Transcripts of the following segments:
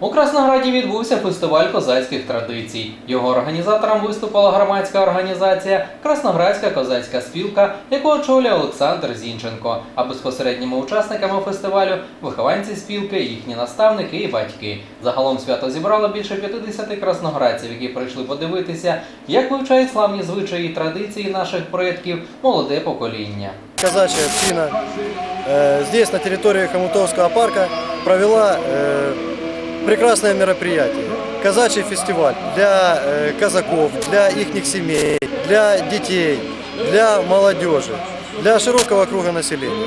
У Краснограді відбувся фестиваль козацьких традицій. Його організатором виступила громадська організація Красноградська козацька спілка, яку очолює Олександр Зінченко. А безпосередніми учасниками фестивалю вихованці спілки, їхні наставники і батьки. Загалом свято зібрало більше 50 красноградців, які прийшли подивитися, як вивчають славні звичаї і традиції наших предків молоде покоління. Казачья община э, здесь, на территории Хомутовского парка, провела э, прекрасное мероприятие. Казачий фестиваль для э, казаков, для их семей, для детей, для молодежи, для широкого круга населения.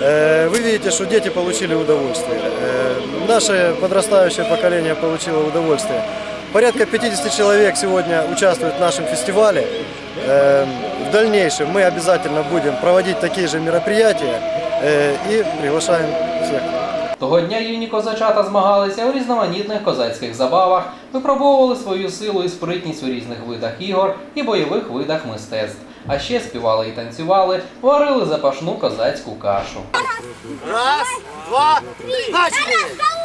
Э, Вы видите, что дети получили удовольствие. Э, Наше подрастающее поколение получило удовольствие. Порядка 50 человек сегодня участвуют в нашем фестивале. В дальнейшем мы обязательно будем проводить такие же мероприятия и приглашаем всех. Того дня юні козачата змагалися у різноманітних козацьких забавах, випробовували свою силу і спритність у різних видах ігор і бойових видах мистецтв. А ще співали і танцювали, варили запашну козацьку кашу. Раз, два, три,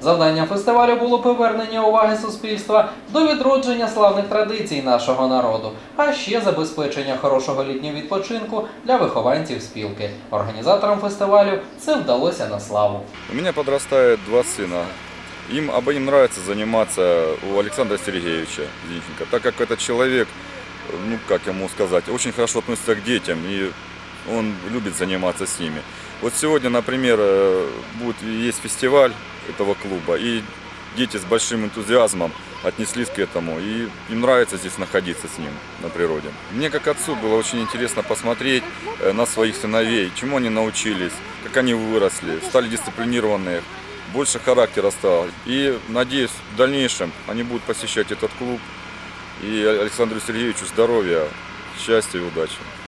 Завданням фестивалю було повернення уваги суспільства до відродження славних традицій нашого народу, а ще забезпечення хорошого літнього відпочинку для вихованців спілки. Організаторам фестивалю це вдалося на славу. У меня подрастает два сына. Им обоим нравится заниматься у Александра Сергеевича Зинченко, так как этот человек, ну как ему сказать, очень хорошо относится к детям и он любит заниматься с ними. Вот сегодня, например, э, будет есть фестиваль этого клуба, и дети с большим энтузиазмом отнеслись к этому, и им нравится здесь находиться с ним на природе. Мне как отцу было очень интересно посмотреть э, на своих сыновей, чему они научились, как они выросли, стали дисциплинированные, больше характера стало. И надеюсь, в дальнейшем они будут посещать этот клуб. И Александру Сергеевичу здоровья, счастья и удачи.